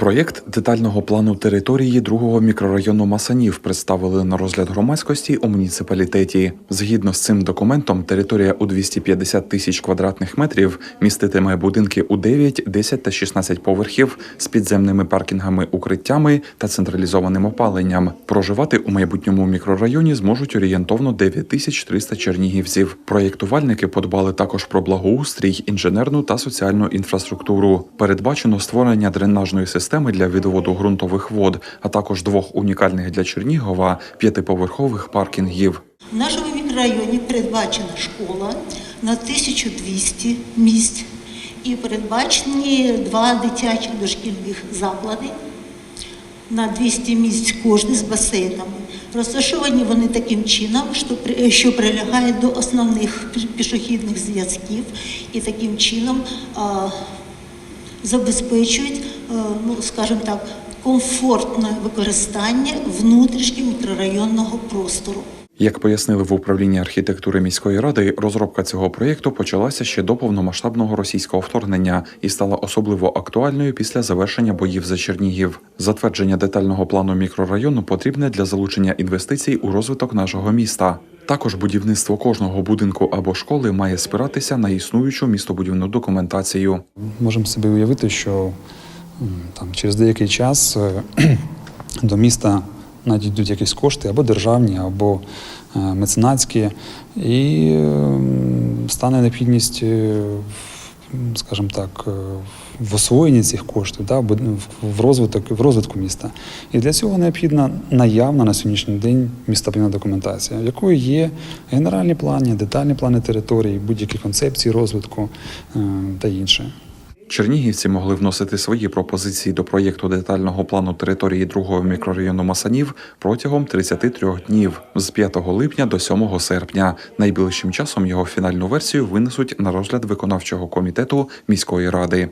Проєкт детального плану території другого мікрорайону Масанів представили на розгляд громадськості у муніципалітеті. Згідно з цим документом, територія у 250 тисяч квадратних метрів міститиме будинки у 9, 10 та 16 поверхів з підземними паркінгами, укриттями та централізованим опаленням. Проживати у майбутньому мікрорайоні зможуть орієнтовно 9300 чернігівців. Проєктувальники подбали також про благоустрій, інженерну та соціальну інфраструктуру. Передбачено створення дренажної системи для відводу ґрунтових вод, а також двох унікальних для Чернігова п'ятиповерхових паркінгів. В нашому мікрорайоні передбачена школа на 1200 місць і передбачені два дитячих дошкільних заклади на 200 місць кожний з басейнами. Розташовані вони таким чином, що, що прилягають до основних пішохідних зв'язків і таким чином а, забезпечують, ну скажімо так, комфортне використання внутрішнього мікрорайонного простору. Як пояснили в управлінні архітектури міської ради, розробка цього проєкту почалася ще до повномасштабного російського вторгнення і стала особливо актуальною після завершення боїв за Чернігів. Затвердження детального плану мікрорайону потрібне для залучення інвестицій у розвиток нашого міста. Також будівництво кожного будинку або школи має спиратися на існуючу містобудівну документацію. Можемо собі уявити, що там, через деякий час е, до міста надійдуть якісь кошти або державні, або е, меценатські, і стане необхідність, е, скажімо так, в освоєнні цих коштів, да, в- в розвиток, в розвитку міста. І для цього необхідна наявна на сьогоднішній день містобудівна документація, якою є генеральні плани, детальні плани території, будь-які концепції розвитку та інше. Чернігівці могли вносити свої пропозиції до проєкту детального плану території другого мікрорайону Масанів протягом 33 днів з 5 липня до 7 серпня. Найближчим часом його фінальну версію винесуть на розгляд виконавчого комітету міської ради.